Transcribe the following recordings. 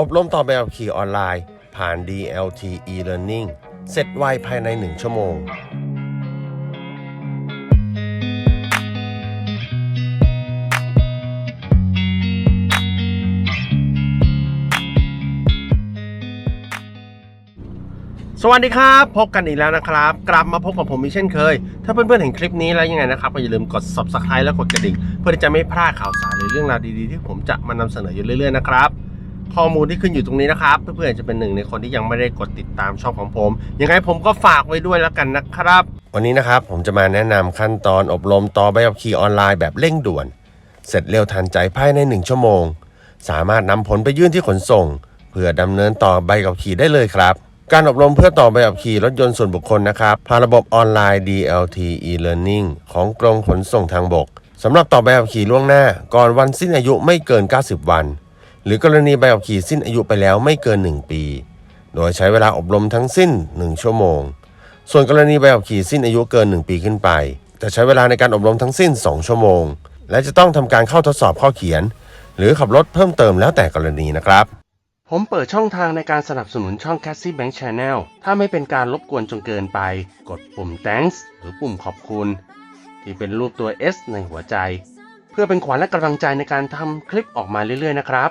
อบรมต่อใบขับขี่ออนไลน์ ผ่าน DLT e-learning เสร็จไวภายใน 1 ชั่วโมง สวัสดีครับ พบกันอีกแล้วนะครับ กลับมาพบกับผมอีกเช่นเคย ถ้าเพื่อนๆเห็นคลิปนี้แล้วยังไงนะครับก็อย่าลืมกด subscribe และกดกระดิ่ง เพื่อที่จะไม่พลาดข่าวสารหรือเรื่องราวดีๆ ที่ผมจะมานำเสนออยู่เรื่อยๆนะครับ ข้อมูลที่ขึ้นอยู่ตรงนี้นะครับ เพื่อนๆจะเป็นหนึ่งในคนที่ยังไม่ได้กดติดตามช่องของผม ยังไงผมก็ฝากไว้ด้วยแล้วกันนะครับ วันนี้นะครับผมจะมาแนะนำขั้นตอนอบรมต่อใบขับขี่ออนไลน์แบบเร่งด่วน เสร็จเร็วทันใจภายใน 1 ชั่วโมง สามารถนำผลไปยื่นที่ขนส่ง เพื่อดำเนินต่อใบขับขี่ได้เลยครับ การอบรมเพื่อต่อใบขับขี่รถยนต์ส่วนบุคคลนะครับผ่านระบบออนไลน์ DLT e-learning ของกรมขนส่งทางบกสำหรับต่อใบขับขี่ล่วงหน้า ก่อนวันสิ้นอายุไม่เกิน 90 วัน หรือกรณีใบขับขี่สิ้นอายุไปแล้วไม่เกิน 1 ปี โดยใช้เวลาอบรมทั้งสิ้น 1 ชั่วโมง ส่วนกรณีใบขับขี่สิ้นอายุเกิน 1 ปีขึ้นไป จะใช้เวลาในการอบรมทั้งสิ้น 2 ชั่วโมง และจะต้องทำการเข้าทดสอบข้อเขียน หรือขับรถเพิ่มเติมแล้วแต่กรณีนะครับ ผมเปิดช่องทางในการสนับสนุนช่อง c a s s y Bank Channel ถ้าไม่เป็นการรบกวนจนเกินไป กดปุ่ม thanks หรือปุ่มขอบคุณ ที่เป็นรูปตัว S ในหัวใจ เพื่อเป็นขวัญและกำลังใจในการทำคลิปออกมาเรื่อยๆนะครับ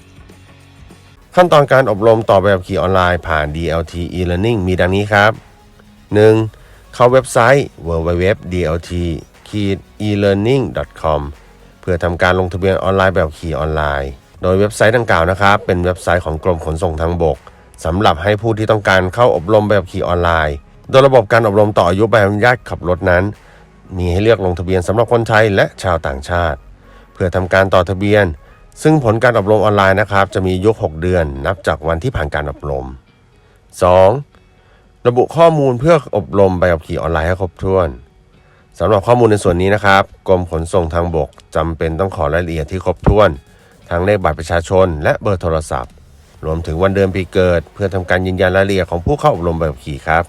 ขั้นตอนการอบรมต่อแบบขี่ออนไลน์ผ่าน DLT e-learning มีดังนี้ครับ 1. เข้าเว็บไซต์ www.dlt-elearning.com เพื่อทำการลงทะเบียนออนไลน์แบบขี่ออนไลน์ โดยเว็บไซต์ดังกล่าวนะครับ เป็นเว็บไซต์ของกรมขนส่งทางบกสำหรับให้ผู้ที่ต้องการเข้าอบรมแบบขี่ออนไลน์ โดยระบบการอบรมต่ออายุใบอนุญาตขับรถนั้น มีให้เลือกลงทะเบียนสำหรับคนไทยและชาวต่างชาติ เพื่อทำการต่อทะเบียน ซึ่งผลการอบรมออนไลน์นะครับ จะมีอายุ6เดือนนับจากวันที่ผ่านการอบรม 2. ระบุข้อมูลเพื่ออบรมใบขับขี่ออนไลน์ให้ครบถ้วนสำหรับข้อมูลในส่วนนี้นะครับกรมขนส่งทางบกจำเป็นต้องขอรายละเอียดที่ครบถ้วน ทั้งเลขบัตรประชาชน และเบอร์โทรศัพท์ รวมถึงวันเดือนปีเกิด เพื่อทำการยืนยันรายละเอียดของผู้เข้าอบรมใบขับขี่ครับ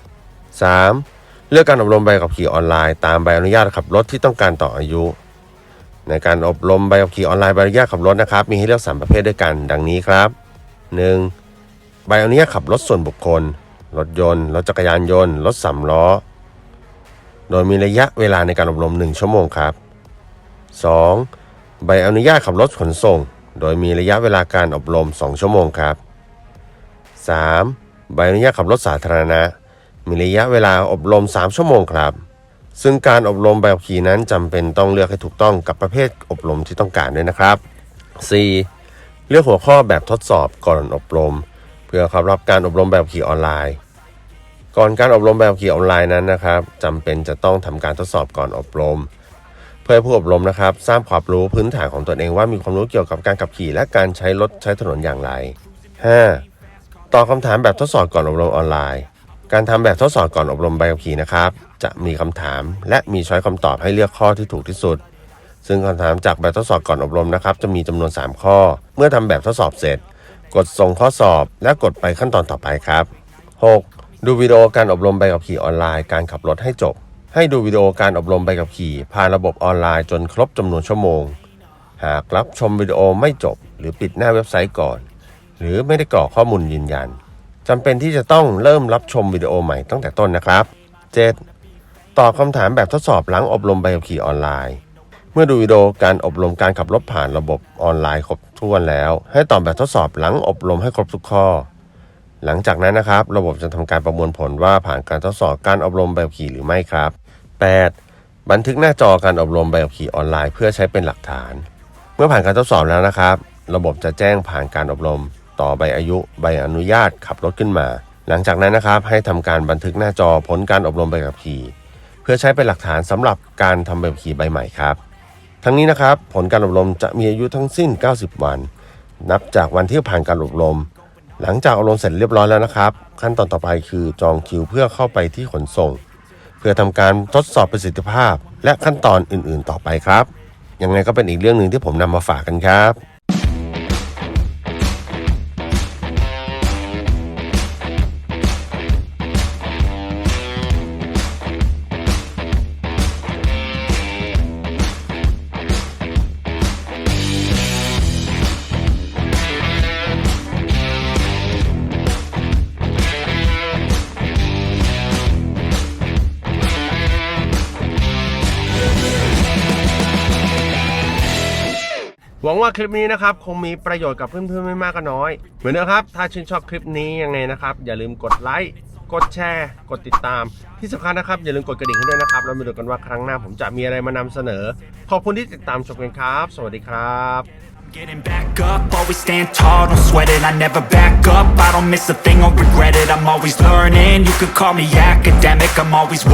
3. เลือกการอบรมใบขับขี่ออนไลน์ตามใบอนุญาตขับรถที่ต้องการต่ออายุ ในการอบรมใบขับขี่ออนไลน์ใบอนุญาตขับรถนะครับ มีให้เลือกสามประเภทด้วยกัน ดังนี้ครับ 1. ใบอนุญาตขับรถส่วนบุคคล รถยนต์ รถจักรยานยนต์ รถสามล้อ โดยมีระยะเวลาในการอบรม 1 ชั่วโมงครับ 2. ใบอนุญาตขับรถขนส่ง โดยมีระยะเวลาการอบรม 2 ชั่วโมงครับ 3. ใบอนุญาตขับรถสาธารณะ มีระยะเวลาอบรม 3 ชั่วโมงครับ ซึ่งการอบรมใบขับขี่นั้นจำเป็นต้องเลือกให้ถูกต้องกับประเภทอบรมที่ต้องการด้วยนะครับ 4. เลือกหัวข้อแบบทดสอบก่อนอบรม เพื่อเข้ารับการอบรมแบบขี่ออนไลน์ ก่อนการอบรมแบบขี่ออนไลน์นั้นนะครับจำเป็นจะต้องทำการทดสอบก่อนอบรม เพื่อให้ผู้อบรมนะครับทราบความรู้พื้นฐานของตนเองว่ามีความรู้เกี่ยวกับการขับขี่ และการใช้รถใช้ถนนอย่างไร 5. ตอบคำถามแบบทดสอบก่อนอบรมออนไลน์ การทำแบบทดสอบก่อนอบรมใบขับขี่นะครับ จะมีคำถามและมีช้อยคำตอบให้เลือกข้อที่ถูกที่สุด ซึ่งคำถามจากแบบทดสอบก่อนอบรมนะครับ จะมีจำนวน 3 ข้อ เมื่อทำแบบทดสอบเสร็จ กดส่งข้อสอบและกดไปขั้นตอนต่อไปครับ 6. ดูวิดีโอการอบรมใบขับขี่ออนไลน์การขับรถให้จบ ให้ดูวิดีโอการอบรมใบขับขี่ผ่านระบบออนไลน์จนครบจำนวนชั่วโมง หากรับชมวิดีโอไม่จบ หรือปิดหน้าเว็บไซต์ก่อน หรือไม่ได้กรอกข้อมูลยืนยัน จำเป็นที่จะต้องเริ่มรับชมวิดีโอใหม่ตั้งแต่ต้นนะครับ 7. ตอบคำถามแบบทดสอบหลังอบรมใบขับขี่ออนไลน์ เมื่อดูวิดีโอการอบรมการขับรถผ่านระบบออนไลน์ครบถ้วนแล้ว ให้ตอบแบบทดสอบหลังอบรมให้ครบทุกข้อ หลังจากนั้นนะครับ ระบบจะทำการประมวลผลว่าผ่านการทดสอบการอบรมใบขับขี่หรือไม่ครับ 8. บันทึกหน้าจอการอบรมใบขับขี่ออนไลน์ เพื่อใช้เป็นหลักฐาน เมื่อผ่านการทดสอบแล้วนะครับ ระบบจะแจ้งผ่านการอบรม ต่อใบอายุใบอนุญาตขับรถขึ้นมา หลังจากนั้นนะครับให้ทำการบันทึกหน้าจอผลการอบรมใบขับขี่เพื่อใช้เป็นหลักฐานสำหรับการทำใบขับขี่ใบใหม่ครับ ทั้งนี้นะครับผลการอบรมจะมีอายุทั้งสิ้น 90 วัน นับจากวันที่ผ่านการอบรม หลังจากอบรมเสร็จเรียบร้อยแล้วนะครับ ขั้นตอนต่อไปคือจองคิวเพื่อเข้าไปที่ขนส่ง เพื่อทำการทดสอบประสิทธิภาพ และขั้นตอนอื่น ๆ ต่อไปครับยังไงก็เป็นอีกเรื่องหนึ่งที่ผมนำมาฝากกันครับ วังว่าคลิปนี้นะครับคงมีประโยชน์กับเพื่อนๆไม่มากก็น้อย เหมือนเดิมครับ ถ้าชื่นชอบคลิปนี้ยังไงนะครับ อย่าลืมกดไลค์กดแชร์กดติดตาม ที่สำคัญนะครับ อย่าลืมกดกระดิ่งให้ด้วยนะครับแล้วมาดูกันว่าครั้งหน้าผมจะมีอะไรมานำเสนอ ขอบคุณที่ติดตามชมกันครับ สวัสดีครับ Getting back up, always stand tall, don't sweat it, I never back up I don't miss a thing, I'll regret it, I'm always learning You could call me academic, I'm always working